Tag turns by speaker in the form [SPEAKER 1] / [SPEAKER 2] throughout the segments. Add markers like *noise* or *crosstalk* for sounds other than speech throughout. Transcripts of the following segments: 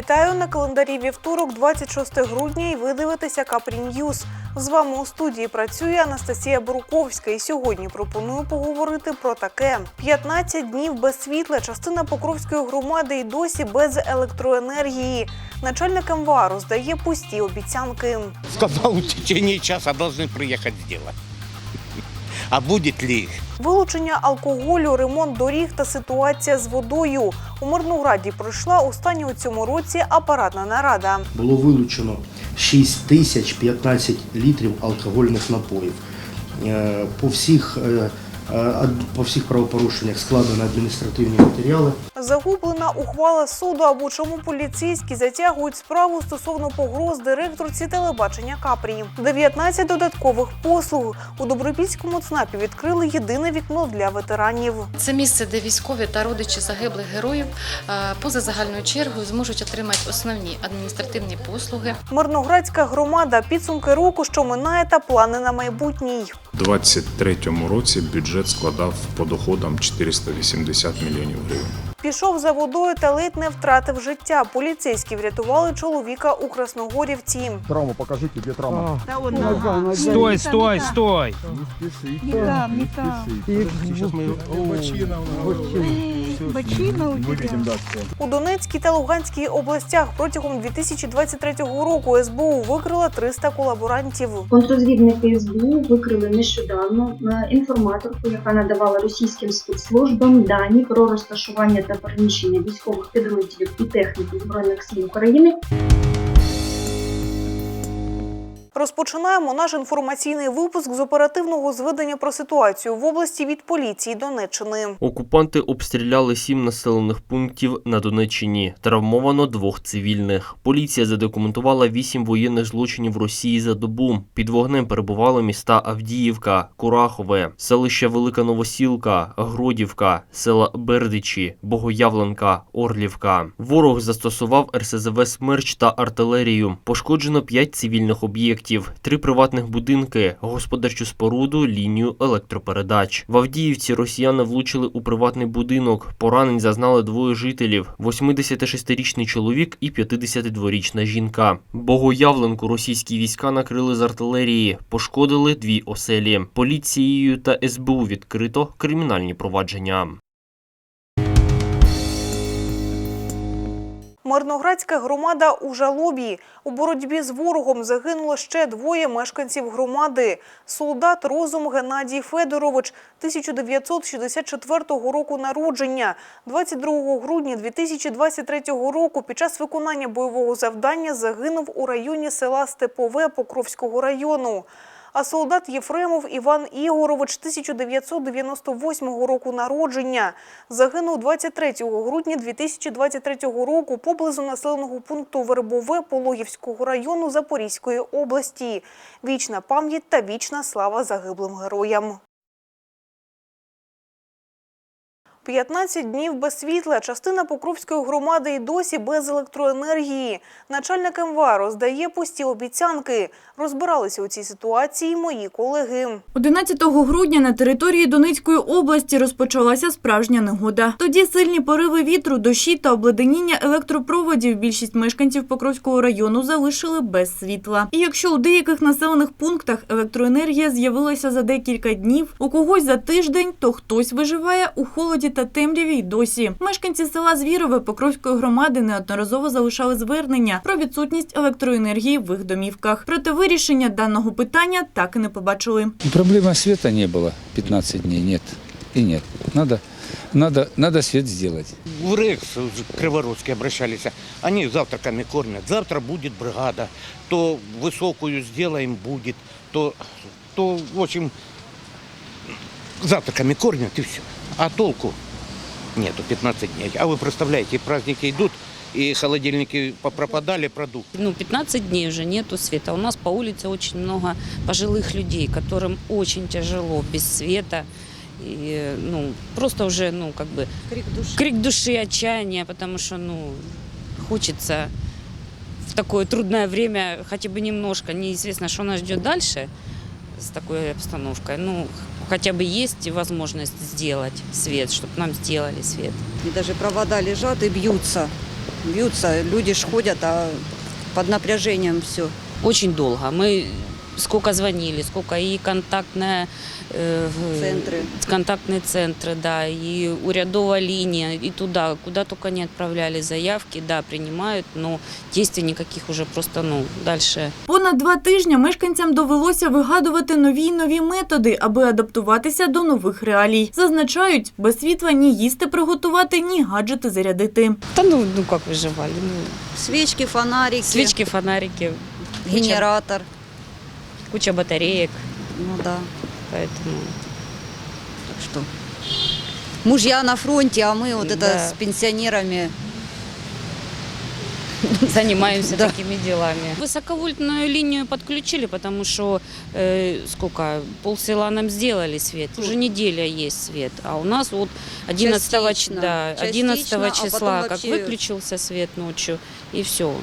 [SPEAKER 1] Вітаю на календарі вівторок, 26 грудня, і ви дивитеся Ньюз. З вами у студії працює Анастасія Буруковська. І сьогодні пропоную поговорити про таке: 15 днів без світла. Частина Покровської громади й досі без електроенергії. Начальник МВА роздає пусті обіцянки.
[SPEAKER 2] Сказал, в течение часа должны приехать сделать. А будет ли?
[SPEAKER 1] Вилучення алкоголю, ремонт доріг та ситуація з водою. У Мирнограді пройшла останні у цьому році апаратна нарада.
[SPEAKER 3] було вилучено 6 тисяч 15 літрів алкогольних напоїв. Е, По всіх, е, е, по всіх правопорушеннях складено адміністративні матеріали.
[SPEAKER 1] Загублена ухвала суду або чому поліцейські затягують справу стосовно погроз директорці телебачення Капрі. 19 додаткових послуг у Добропільському ЦНАПі відкрили єдине вікно для ветеранів.
[SPEAKER 4] Це місце, де військові та родичі загиблих героїв е, поза загальною чергою зможуть отримати основні адміністративні послуги.
[SPEAKER 1] Мирноградська громада підсумки року, що минає, та плани на майбутній.
[SPEAKER 5] У 2023 році бюджет складав по доходам 480 мільйонів гривень.
[SPEAKER 1] Пішов за водою та ледь не втратив життя. Поліцейські врятували чоловіка у Красногорівці.
[SPEAKER 6] Травму покажите, где травма.
[SPEAKER 7] Стой, стой, стой!
[SPEAKER 8] Не там, не там.
[SPEAKER 6] Сейчас мы
[SPEAKER 8] Бочина у тебя.
[SPEAKER 6] выведем, да, всё.
[SPEAKER 1] У Донецькій та Луганській областях протягом 2023 року СБУ викрила 300 колаборантів.
[SPEAKER 9] Контрозвідники СБУ викрили нещодавно е, інформаторку, яка надавала російським спецслужбам дані про розташування та переміщення військових підрозділів і техніки збройних сил України
[SPEAKER 1] Розпочинаємо наш інформаційний випуск з оперативного зведення про ситуацію в області від поліції Донеччини.
[SPEAKER 10] Окупанти обстріляли сім населених пунктів на Донеччині. Травмовано двох цивільних. Поліція задокументувала вісім воєнних злочинів Росії за добу. Під вогнем перебували міста Авдіївка, Курахове, селище Велика Новосілка, Гродівка, села Бердичі, Богоявленка, Орлівка. Ворог застосував РСЗВ «Смерч» та артилерію. Пошкоджено п'ять цивільних об'єктів, три приватних будинки, господарчу споруду, лінію електропередач. В Авдіївці росіяни влучили у приватний будинок. Поранень зазнали двоє жителів: 86-річний чоловік і 52-річна жінка. Богоявленку російські війська накрили з артилерії, пошкодили дві оселі. Поліцією та СБУ відкрито кримінальні провадження.
[SPEAKER 1] Мирноградська громада у жалобі. У боротьбі з ворогом загинуло ще двоє мешканців громади. Солдат Розум Геннадій Федорович 1964 року народження. 22 грудня 2023 року під час виконання бойового завдання загинув у районі села Степове Покровського району. А солдат Єфремов Іван Ігорович 1998 року народження загинув 23 грудня 2023 року поблизу населеного пункту Вербове Пологівського району Запорізької області. Вічна пам'ять та вічна слава загиблим героям. 15 днів без світла. Частина Покровської громади й досі без електроенергії. Начальник МВА роздає пусті обіцянки. Розбиралися у цій ситуації мої колеги.
[SPEAKER 11] 11 грудня на території Донецької області розпочалася справжня негода. Тоді сильні пориви вітру, дощі та обледеніння електропроводів більшість мешканців Покровського району залишили без світла. І якщо у деяких населених пунктах електроенергія з'явилася за декілька днів, у когось за тиждень, то хтось виживає у холоді та темряві й досі. Мешканці села Звірове Покровської громади неодноразово залишали звернення про відсутність електроенергії в їх домівках. Проте вирішення даного питання так і не побачили.
[SPEAKER 7] Проблема света не было 15 дней, нет. И нет. Надо, надо, надо свет сделать.
[SPEAKER 2] В РЭКС Кривородские обращались. Они завтраками кормят. Завтра будет бригада. То высокую сделаем будет, то, то в общем, завтраками кормят и все. А толку нету 15 дней. А вы представляете, праздники идут, и холодильники попропадали продукты.
[SPEAKER 12] Ну, 15 дней уже нету света. У нас по улице очень много пожилых людей, которым очень тяжело без света. И, ну, просто уже, ну, как бы... Крик души. Крик души, отчаяния, потому что, ну, хочется в такое трудное время хотя бы немножко, неизвестно, что нас ждет дальше с такой обстановкой. Ну, хотя бы есть возможность сделать свет, чтобы нам сделали свет.
[SPEAKER 8] И даже провода лежат и бьются. бьются, люди ж ходят, а под напряжением все.
[SPEAKER 12] Очень долго. Мы сколько звонили, сколько и контактная э, в-
[SPEAKER 8] Центры.
[SPEAKER 12] контактные центры, да, и урядовая линия, и туда, куда только не отправляли заявки, да, принимают, но действий никаких уже просто, ну, дальше
[SPEAKER 11] Понад два тижні мешканцям довелося вигадувати нові й нові методи, аби адаптуватися до нових реалій. Зазначають, без світла ні їсти приготувати, ні гаджети зарядити.
[SPEAKER 12] Да ну, ну как выживали? Ну,
[SPEAKER 8] Свечки, фонарики,
[SPEAKER 12] свечки, фонарики,
[SPEAKER 8] генератор.
[SPEAKER 12] Куча батареек,
[SPEAKER 8] Ну да,
[SPEAKER 12] поэтому...
[SPEAKER 8] так что. Мужья на фронте, а мы вот это
[SPEAKER 12] Да.
[SPEAKER 8] с пенсионерами. *laughs*
[SPEAKER 12] занимаемся
[SPEAKER 8] Да.
[SPEAKER 12] такими делами. Высоковольтную линию подключили, потому что э, сколько, полсела нам сделали свет. Уже неделя есть свет. А у нас вот 11, ч-
[SPEAKER 8] Частично.
[SPEAKER 12] да,
[SPEAKER 8] Частично,
[SPEAKER 12] 11
[SPEAKER 8] а потом
[SPEAKER 12] числа как
[SPEAKER 8] вообще-
[SPEAKER 12] выключился свет ночью, и все.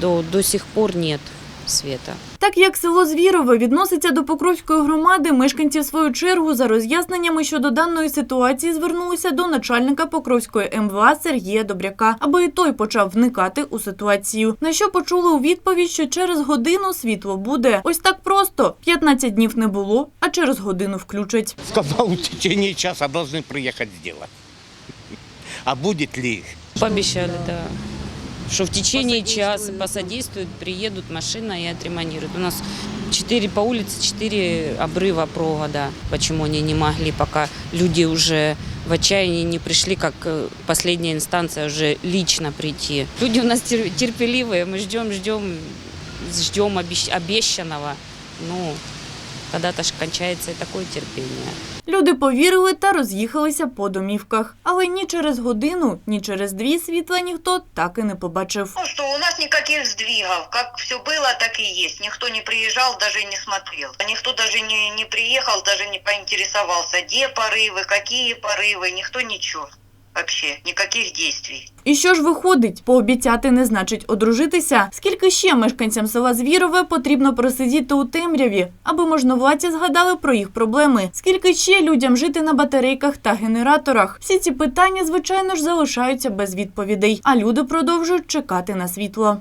[SPEAKER 12] До, до сих пор нет света.
[SPEAKER 11] Так як село Звірове відноситься до Покровської громади, мешканці в свою чергу за роз'ясненнями щодо даної ситуації звернулися до начальника Покровської МВА Сергія Добряка, аби і той почав вникати у ситуацію. На що почули у відповідь, що через годину світло буде. Ось так просто 15 днів не було, а через годину включать.
[SPEAKER 2] Сказал, в течение часа должны приехать сделать. А будет ли?
[SPEAKER 12] Пообещали, да. Что в течение часа посодействуют, приедут машина и отремонтируют. У нас четыре по улице, четыре обрыва провода. Почему они не могли, пока люди уже в отчаянии не пришли, как э, последняя инстанция, уже лично прийти. Люди у нас тер- терпеливые, мы ждем, ждем, ждем обещ- обещанного. Ну, когда-то ж кончается и такое терпение.
[SPEAKER 11] Люди повірили та роз'їхалися по домівках. Але ні через годину, ні через дві світла ніхто так і не побачив.
[SPEAKER 13] Ну что, у нас никаких сдвигов. Как все было, так и есть. Никто не приезжал, даже не смотрел. Никто даже не, не приехал, даже не поинтересовался, где порывы, какие порывы. Никто ничего. Вообще, никаких действий.
[SPEAKER 11] І що ж виходить? Пообіцяти не значить одружитися. Скільки ще мешканцям села Звірове потрібно просидіти у темряві, аби можновладці згадали про їх проблеми? Скільки ще людям жити на батарейках та генераторах? Всі ці питання, звичайно ж, залишаються без відповідей, а люди продовжують чекати на світло.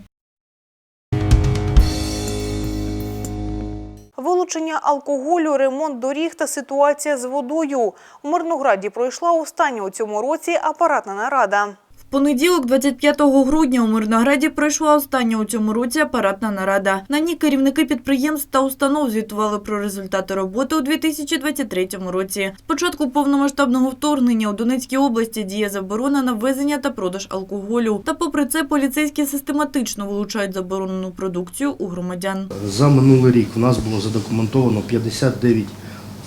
[SPEAKER 1] Вилучення алкоголю, ремонт доріг та ситуація з водою. У Мирнограді пройшла остання у цьому році апаратна нарада.
[SPEAKER 11] Понеділок, 25 грудня, у Мирнограді пройшла остання у цьому році апаратна нарада. На ній керівники підприємств та установ звітували про результати роботи у 2023 році. З початку повномасштабного вторгнення у Донецькій області діє заборона на ввезення та продаж алкоголю. Та попри це поліцейські систематично вилучають заборонену продукцію у громадян.
[SPEAKER 3] За минулий рік у нас було задокументовано 59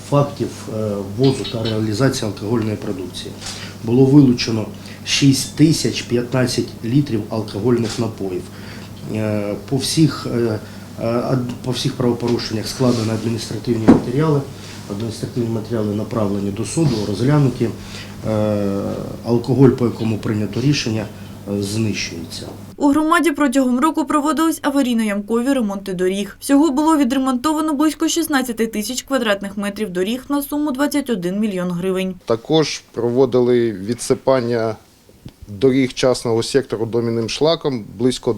[SPEAKER 3] фактів е, ввозу та реалізації алкогольної продукції. Було вилучено 6 тисяч 15 літрів алкогольних напоїв. Е, По всіх, е, е, по всіх правопорушеннях складені адміністративні матеріали. Адміністративні матеріали направлені до суду, розглянуті. Алкоголь, по якому прийнято рішення, знищується.
[SPEAKER 11] У громаді протягом року проводились аварійно-ямкові ремонти доріг. Всього було відремонтовано близько 16 тисяч квадратних метрів доріг на суму 21 мільйон гривень.
[SPEAKER 6] Також проводили відсипання доріг частного сектору домінним шлаком близько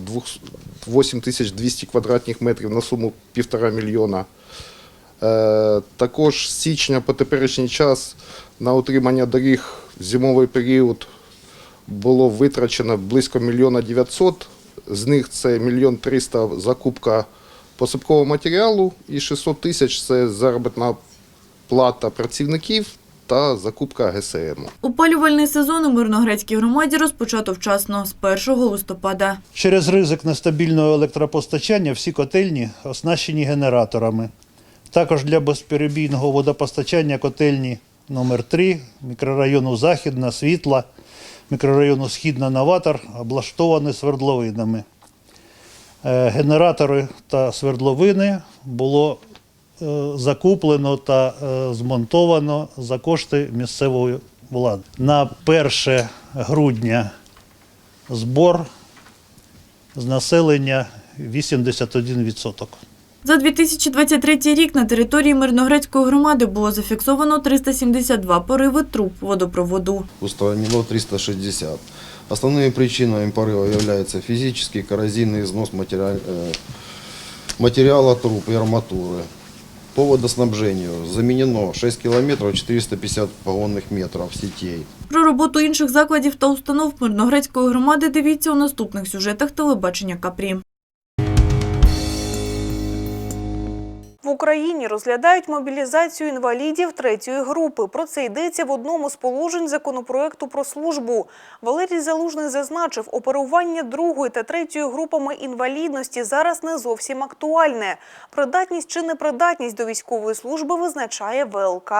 [SPEAKER 6] 8200 квадратних метрів на суму 1,5 мільйона. Е, Також з січня по теперішній час на утримання доріг в зимовий період було витрачено близько мільйона 900. З них це мільйон 300 закупка посипкового матеріалу і 600 тисяч це заробітна плата працівників та закупка ГСМ.
[SPEAKER 11] Опалювальний сезон у Мирноградській громаді розпочато вчасно з 1 листопада.
[SPEAKER 14] Через ризик нестабільного електропостачання всі котельні оснащені генераторами. Також для безперебійного водопостачання котельні номер 3 мікрорайону Західна, Світла, мікрорайону Східна Новатор облаштовані свердловинами. Е, Генератори та свердловини було закуплено та е, змонтовано за кошти місцевої влади. На 1 грудня збор з населення 81%.
[SPEAKER 11] За 2023 рік на території Мирноградської громади було зафіксовано 372 пориви труб водопроводу.
[SPEAKER 6] Устранено 360.
[SPEAKER 15] Основными причинами порыва являются физический коррозийный износ материал- э, материала труб и арматуры. По водоснабженню замінено 6 кілометрів 450 погонних метрів сітей.
[SPEAKER 11] Про роботу інших закладів та установ Мирногрецької громади дивіться у наступних сюжетах телебачення Капрі.
[SPEAKER 1] В Україні розглядають мобілізацію інвалідів третьої групи. Про це йдеться в одному з положень законопроекту про службу. Валерій Залужний зазначив, оперування другої та третьої групами інвалідності зараз не зовсім актуальне. Придатність чи непридатність до військової служби визначає ВЛК.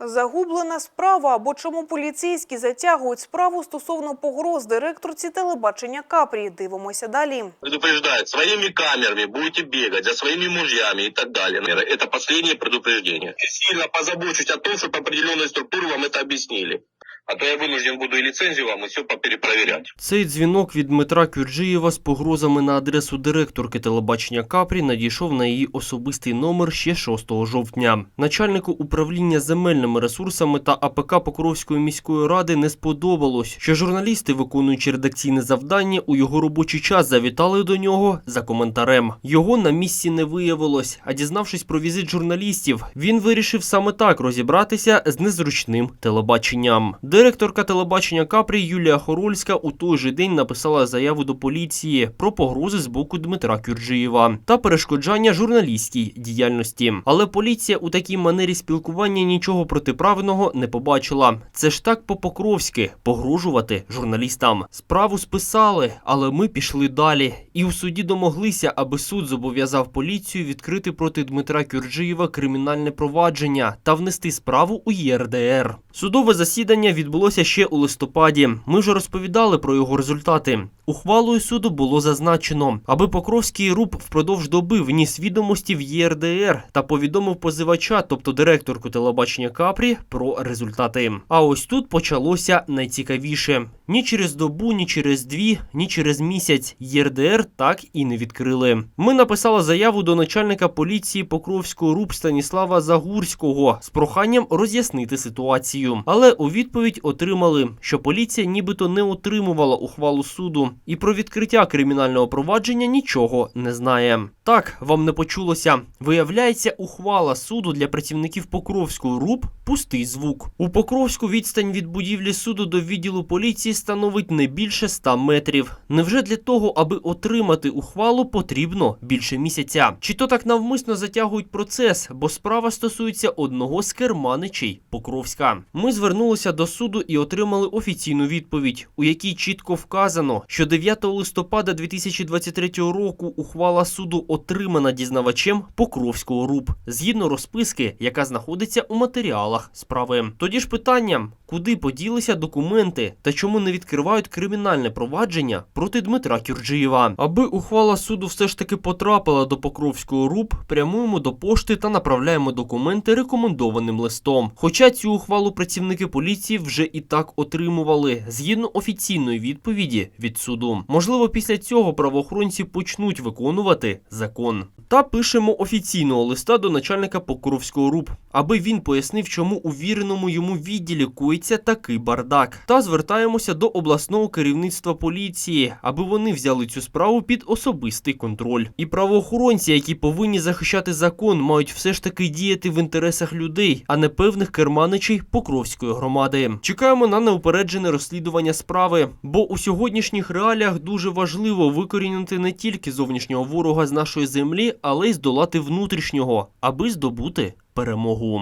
[SPEAKER 1] Загублена справа або чому поліцейські затягують справу стосовно погроз директорці телебачення Капрі. Дивимося далі.
[SPEAKER 16] предупреждает, своими камерами будете бегать за своими мужьями и так далее. Это последнее предупреждение. Сильно позабочусь о том, чтобы определенные структуры вам это объяснили. А то я вынужден буду и лицензию вам, и все поперепроверять.
[SPEAKER 10] Цей дзвінок від Дмитра Кюрджиєва з погрозами на адресу директорки телебачення Капрі надійшов на її особистий номер ще 6 жовтня. Начальнику управління земельними ресурсами та АПК Покровської міської ради не сподобалось, що журналісти, виконуючи редакційне завдання, у його робочий час завітали до нього за коментарем. Його на місці не виявилось, а дізнавшись про візит журналістів, він вирішив саме так розібратися з незручним телебаченням. Директорка телебачення Капрі Юлія Хорольська у той же день написала заяву до поліції про погрози з боку Дмитра Кюрджиєва та перешкоджання журналістській діяльності. Але поліція у такій манері спілкування нічого протиправного не побачила. Це ж так по-покровськи погрожувати журналістам. Справу списали, але ми пішли далі. І у суді домоглися, аби суд зобов'язав поліцію відкрити проти Дмитра Кюрджиєва кримінальне провадження та внести справу у ЄРДР. Судове засідання відбулося ще у листопаді. Ми вже розповідали про його результати. Ухвалою суду було зазначено, аби Покровський РУП впродовж доби вніс відомості в ЄРДР та повідомив позивача, тобто директорку телебачення Капрі, про результати. А ось тут почалося найцікавіше: ні через добу, ні через дві, ні через місяць ЄРДР так і не відкрили. Ми написали заяву до начальника поліції Покровського РУП Станіслава Загурського з проханням роз'яснити ситуацію. Але у відповідь отримали, що поліція нібито не отримувала ухвалу суду і про відкриття кримінального провадження нічого не знає. Так, вам не почулося. Виявляється, ухвала суду для працівників Покровського РУП пустий звук. У Покровську відстань від будівлі суду до відділу поліції становить не більше 100 метрів. Невже для того, аби отримати ухвалу, потрібно більше місяця? Чи то так навмисно затягують процес, бо справа стосується одного з керманичей Покровська. Ми звернулися до суду і отримали офіційну відповідь, у якій чітко вказано, що 9 листопада 2023 року ухвала суду отримана дізнавачем Покровського РУП згідно розписки, яка знаходиться у матеріалах справи. Тоді ж питання, куди поділися документи та чому не відкривають кримінальне провадження проти Дмитра Кюрджиєва. Аби ухвала суду все ж таки потрапила до Покровського РУП, прямуємо до пошти та направляємо документи рекомендованим листом. Хоча цю ухвалу працівники поліції вже і так отримували згідно офіційної відповіді від суду. Можливо, після цього правоохоронці почнуть виконувати закон. Та пишемо офіційного листа до начальника Покровського РУП, аби він пояснив, чому у віреному йому відділі коїться такий бардак. Та звертаємося до обласного керівництва поліції, аби вони взяли цю справу під особистий контроль. І правоохоронці, які повинні захищати закон, мають все ж таки діяти в інтересах людей, а не певних керманичей Покровської громади. Чекаємо на неупереджене розслідування справи, бо у сьогоднішніх реаліях дуже важливо викорінити не тільки зовнішнього ворога з нашої землі, але й здолати внутрішнього, аби здобути перемогу.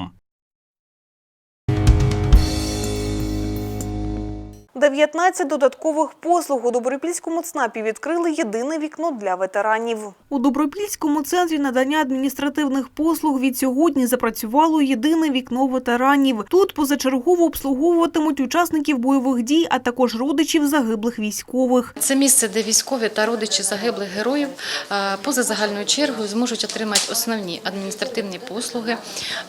[SPEAKER 1] 19 додаткових послуг у Добропільському ЦНАПі відкрили єдине вікно для ветеранів. У Добропільському центрі надання адміністративних послуг від сьогодні запрацювало єдине вікно ветеранів. Тут позачергово обслуговуватимуть учасників бойових дій, а також родичів загиблих військових.
[SPEAKER 4] Це місце, де військові та родичі загиблих героїв е, поза загальною чергою зможуть отримати основні адміністративні послуги.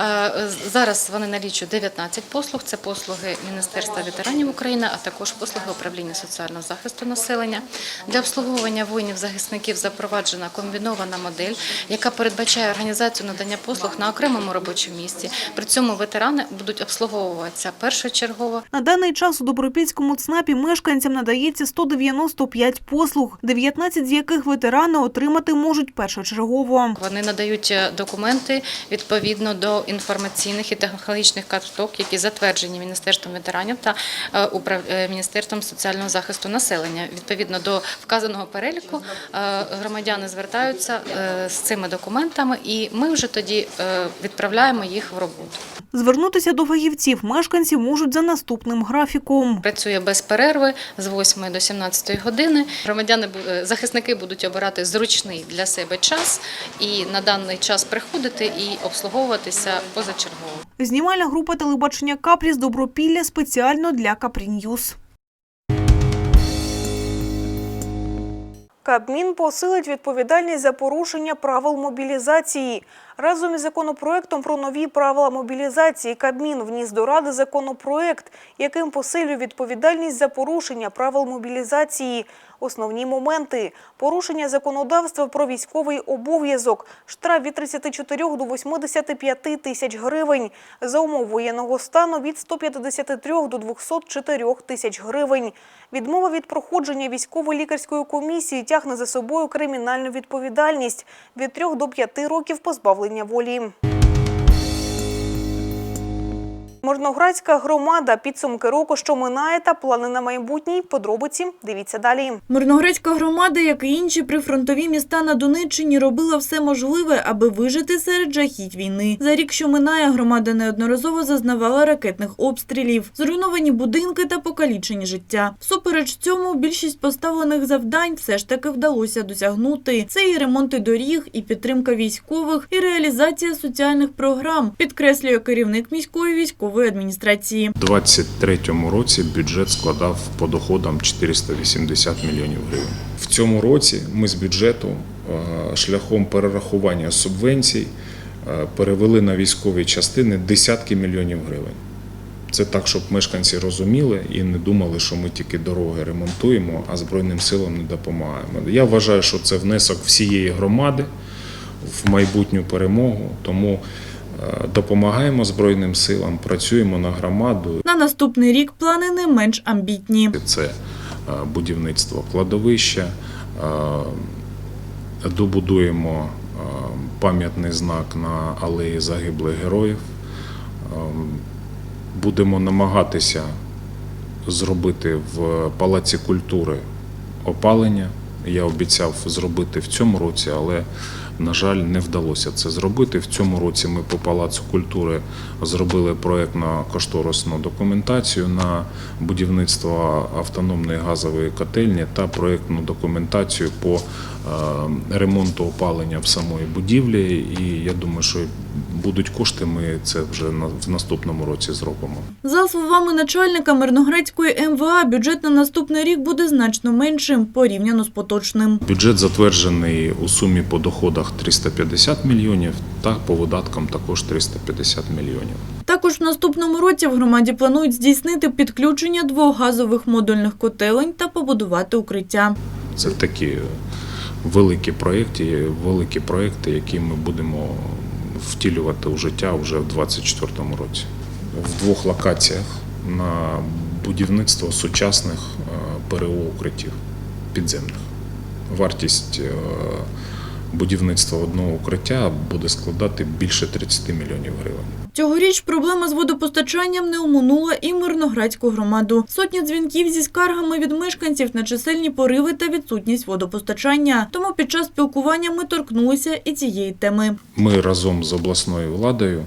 [SPEAKER 4] Е, Зараз вони налічують 19 послуг. Це послуги Міністерства ветеранів України, а також також послуги управління соціального захисту населення. Для обслуговування воїнів-захисників запроваджена комбінована модель, яка передбачає організацію надання послуг на окремому робочому місці. При цьому ветерани будуть обслуговуватися першочергово.
[SPEAKER 1] На даний час у Добропільському ЦНАПі мешканцям надається 195 послуг, 19 з яких ветерани отримати можуть першочергово.
[SPEAKER 4] Вони надають е, документи відповідно до інформаційних і технологічних карток, які затверджені Міністерством ветеранів та е, е, Міністерством соціального захисту населення. Відповідно до вказаного переліку е, громадяни звертаються е, з цими документами, і ми вже тоді е, відправляємо їх в роботу.
[SPEAKER 1] Звернутися до фахівців мешканці можуть за наступним графіком.
[SPEAKER 4] Працює без перерви з 8 до 17 години. Громадяни захисники будуть обирати зручний для себе час і на даний час приходити і обслуговуватися позачергово.
[SPEAKER 1] Знімальна група телебачення Капрі з Добропілля спеціально для Капріньюз. Кабмін посилить відповідальність за порушення правил мобілізації. Разом із законопроектом про нові правила мобілізації Кабмін вніс до Ради законопроект, яким посилює відповідальність за порушення правил мобілізації. Основні моменти – порушення законодавства про військовий обов'язок, штраф від 34 до 85 тисяч гривень, за умов воєнного стану від 153 до 204 тисяч гривень. Відмова від проходження військово-лікарської комісії тягне за собою кримінальну відповідальність від 3 до 5 років позбавлення волі. Мирноградська громада, підсумки року, що минає, та плани на майбутній. Подробиці дивіться далі.
[SPEAKER 11] Мирноградська громада, як і інші прифронтові міста на Донеччині, робила все можливе, аби вижити серед жахіть війни. За рік, що минає, громада неодноразово зазнавала ракетних обстрілів, зруйновані будинки та покалічені життя. Всупереч цьому, більшість поставлених завдань все ж таки вдалося досягнути. Це і ремонти доріг, і підтримка військових, і реалізація соціальних програм, підкреслює керівник міської військової адміністрації.
[SPEAKER 5] У 2023 році бюджет складав по доходам 480 мільйонів гривень. В цьому році ми з бюджету е, шляхом перерахування субвенцій е, перевели на військові частини десятки мільйонів гривень. Це так, щоб мешканці розуміли і не думали, що ми тільки дороги ремонтуємо, а Збройним силам не допомагаємо. Я вважаю, що це внесок всієї громади в майбутню перемогу. Тому допомагаємо Збройним силам, працюємо на громаду.
[SPEAKER 11] На наступний рік плани не менш амбітні.
[SPEAKER 5] Це е, будівництво кладовища, е, добудуємо е, пам'ятний знак на алеї загиблих героїв. Е, Будемо намагатися зробити в Палаці культури опалення. Я обіцяв зробити в цьому році, але, на жаль, не вдалося це зробити. В цьому році ми по Палацу культури зробили проєктно-кошторисну документацію на будівництво автономної газової котельні та проєктну документацію по е, ремонту опалення в самої будівлі. І я думаю, що будуть кошти, ми це вже в наступному році зробимо.
[SPEAKER 11] За словами начальника Мирноградської МВА, бюджет на наступний рік буде значно меншим порівняно з поточним.
[SPEAKER 5] Бюджет затверджений у сумі по доходах 350 мільйонів та по видаткам також 350 мільйонів.
[SPEAKER 11] Також в наступному році в громаді планують здійснити підключення двох газових модульних котелень та побудувати укриття.
[SPEAKER 5] Це такі великі проєкти, великі проєкти, які ми будемо втілювати у життя вже в 2024 році. В двох локаціях на будівництво сучасних е, ПРО укриттів підземних. Вартість будівництва одного укриття буде складати більше 30 мільйонів гривень.
[SPEAKER 11] Цьогоріч проблема з водопостачанням не оминула і Мирноградську громаду. Сотні дзвінків зі скаргами від мешканців на чисельні пориви та відсутність водопостачання. Тому під час спілкування ми торкнулися і цієї теми.
[SPEAKER 5] Ми разом з обласною владою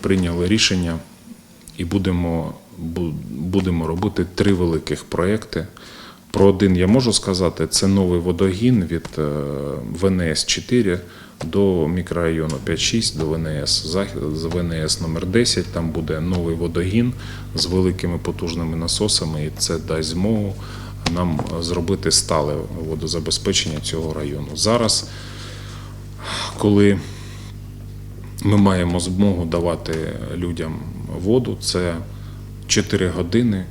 [SPEAKER 5] прийняли рішення і будемо, будемо робити три великих проекти. Про один я можу сказати, це новий водогін від е, ВНС 4 до мікрорайону 5-6, до ВНС Захід, з ВНС номер 10. Там буде новий водогін з великими потужними насосами, і це дасть змогу нам зробити стале водозабезпечення цього району. Зараз, коли ми маємо змогу давати людям воду. Це 4 години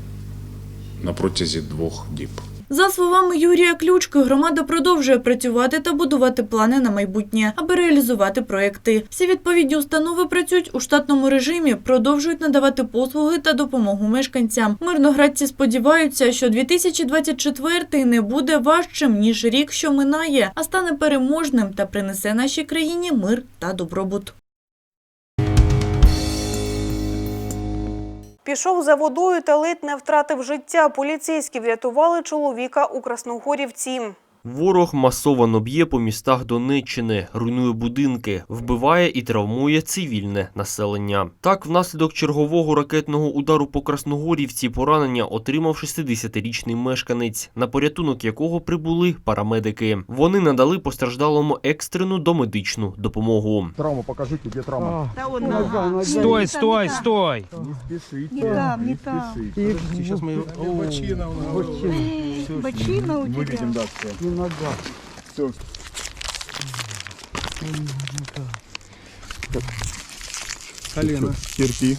[SPEAKER 5] на протязі двох діб.
[SPEAKER 11] За словами Юрія Ключки, громада продовжує працювати та будувати плани на майбутнє, аби реалізувати проекти. Всі відповідні установи працюють у штатному режимі, продовжують надавати послуги та допомогу мешканцям. Мирноградці сподіваються, що 2024 не буде важчим ніж рік, що минає, а стане переможним та принесе нашій країні мир та добробут.
[SPEAKER 1] Пішов за водою та ледь не втратив життя. Поліцейські врятували чоловіка у Красногорівці.
[SPEAKER 10] Ворог масовано б'є по містах Донеччини, руйнує будинки, вбиває і травмує цивільне населення. Так, внаслідок чергового ракетного удару по Красногорівці поранення отримав 60-річний мешканець, на порятунок якого прибули парамедики. Вони надали постраждалому екстрену домедичну допомогу.
[SPEAKER 15] Травму покажите, где травма.
[SPEAKER 17] Стой, стой, стой!
[SPEAKER 15] Не спешите.
[SPEAKER 17] Не там, не там.
[SPEAKER 15] Сейчас мы... Бочина у нас.
[SPEAKER 17] Бочина у тебя.
[SPEAKER 15] Выведем, все.
[SPEAKER 17] Нога.
[SPEAKER 15] Все.
[SPEAKER 17] Колено.
[SPEAKER 15] Терпи.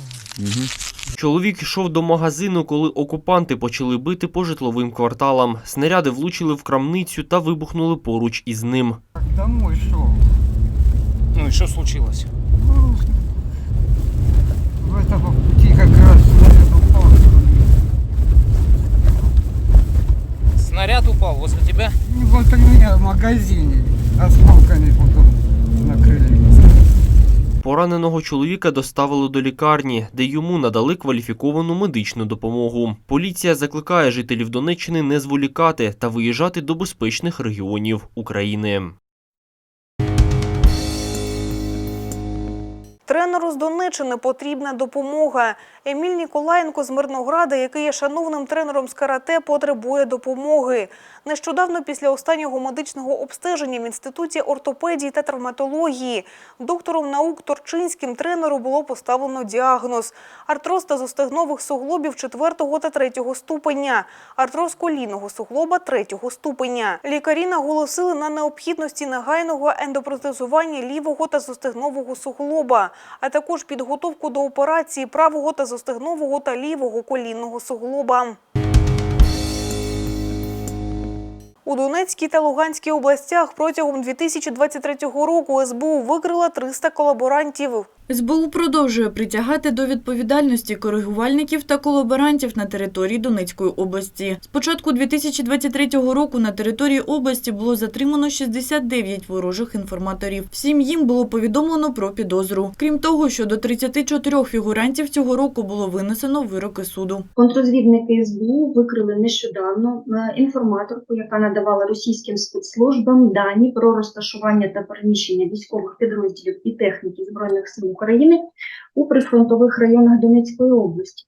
[SPEAKER 10] Чоловік йшов до магазину, коли окупанти почали бити по житловим кварталам. Снаряди влучили в крамницю та вибухнули поруч із ним.
[SPEAKER 17] Домой шел.
[SPEAKER 18] Ну и что случилось?
[SPEAKER 17] В этом пути как раз снаряд упал.
[SPEAKER 18] Возле тебя?
[SPEAKER 17] Не возле у меня в магазине осколками потом накрыли.
[SPEAKER 10] Пораненого чоловіка доставили до лікарні, де йому надали кваліфіковану медичну допомогу. Поліція закликає жителів Донеччини не зволікати та виїжджати до безпечних регіонів України.
[SPEAKER 1] Тренеру з Донеччини потрібна допомога. Еміль Ніколаєнко з Мирнограда, який є шановним тренером з карате, потребує допомоги. Нещодавно після останнього медичного обстеження в Інституті ортопедії та травматології доктором наук Торчинським тренеру було поставлено діагноз – артроз тазостегнових суглобів 4 та 3 ступеня, артроз колінного суглоба 3 ступеня. Лікарі наголосили на необхідності негайного ендопротезування лівого тазостегнового суглоба, а також підготовку до операції правого та застегнового та лівого колінного суглоба. У Донецькій та Луганській областях протягом 2023 року СБУ викрила 300 колаборантів.
[SPEAKER 11] СБУ продовжує притягати до відповідальності коригувальників та колаборантів на території Донецької області. З початку 2023 року на території області було затримано 69 ворожих інформаторів. Всім їм було повідомлено про підозру. Крім того, що до 34 фігурантів цього року було винесено вироки суду.
[SPEAKER 9] Контрозвідники СБУ викрили нещодавно е, інформаторку, яка надавала російським спецслужбам дані про розташування та переміщення військових підрозділів і техніки збройних сил України у прифронтових районах Донецької області.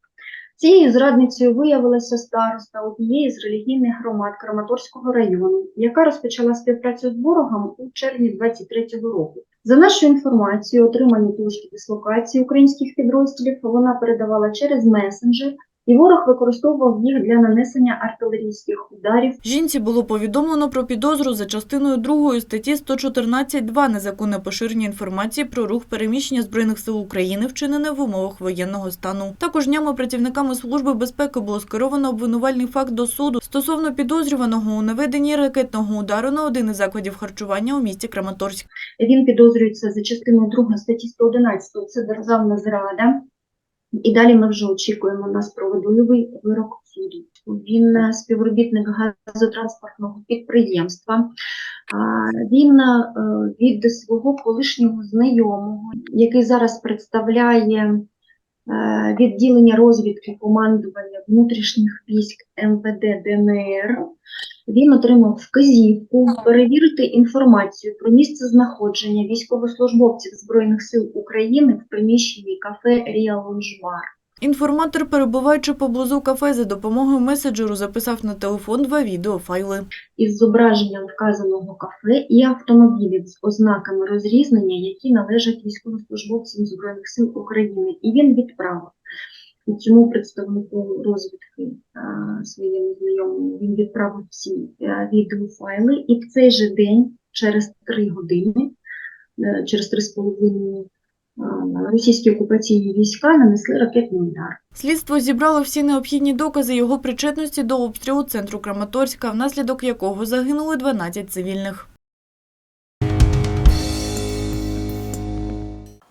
[SPEAKER 9] Цією зрадницею виявилася староста однієї з релігійних громад Краматорського району, яка розпочала співпрацю з ворогом у червні 23-го року. За нашою інформацією, отримані точки дислокації українських підрозділів вона передавала через месенджер, і ворог використовував їх для нанесення артилерійських ударів
[SPEAKER 11] Жінці було повідомлено про підозру за частиною 2 статті 114.2 незаконне поширення інформації про рух переміщення збройних сил України, вчинене в умовах воєнного стану. Також днями працівниками служби безпеки було скеровано обвинувальний факт до суду стосовно підозрюваного у наведенні ракетного удару на один із закладів харчування у місті Краматорськ.
[SPEAKER 9] Він підозрюється за частиною 2 статті 111, це державна зрада. І далі ми вже очікуємо на справедливий вирок суду. Він е, співробітник газотранспортного підприємства. Він е, від свого колишнього знайомого, який зараз представляє відділення розвідки командування внутрішніх військ МВД ДНР, він отримав вказівку перевірити інформацію про місце знаходження військовослужбовців Збройних сил України в приміщенні кафе Ріа Лонжбар.
[SPEAKER 11] Інформатор, перебуваючи поблизу кафе за допомогою меседжеру, записав на телефон два відеофайли.
[SPEAKER 9] із зображенням вказаного кафе і автомобілів з ознаками розрізнення, які належать військовослужбовцям Збройних сил України. І він відправив цьому представнику розвідки своєму знайомому. Він відправив ці е, відеофайли, і в цей же день, через три години, е, через три з половиною російські окупаційні війська нанесли ракетний удар.
[SPEAKER 11] Слідство зібрало всі необхідні докази його причетності до обстрілу центру Краматорська, внаслідок якого загинули 12 цивільних.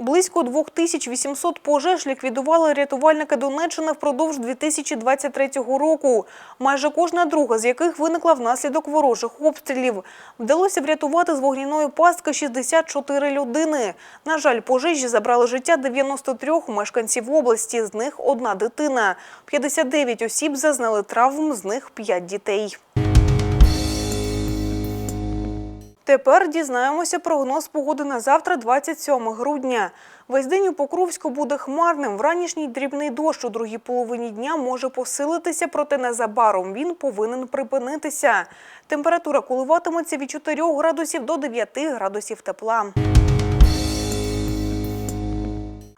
[SPEAKER 1] Близько 2800 пожеж ліквідували рятувальники Донеччини впродовж 2023 року, майже кожна друга з яких виникла внаслідок ворожих обстрілів. Вдалося врятувати з вогняної пастки 64 людини. На жаль, пожежі забрали життя 93 мешканців області, з них одна дитина. 59 осіб зазнали травм, з них 5 дітей. Тепер дізнаємося прогноз погоди на завтра, 27 грудня. Весь день у Покровську буде хмарним. Вранішній дрібний дощ у другій половині дня може посилитися, проте незабаром він повинен припинитися. Температура коливатиметься від 4 градусів до 9 градусів тепла.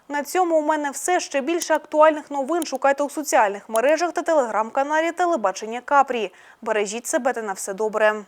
[SPEAKER 1] На цьому у мене все. Ще більше актуальних новин шукайте у соціальних мережах та телеграм-каналі Телебачення Капрі. Бережіть себе та на все добре.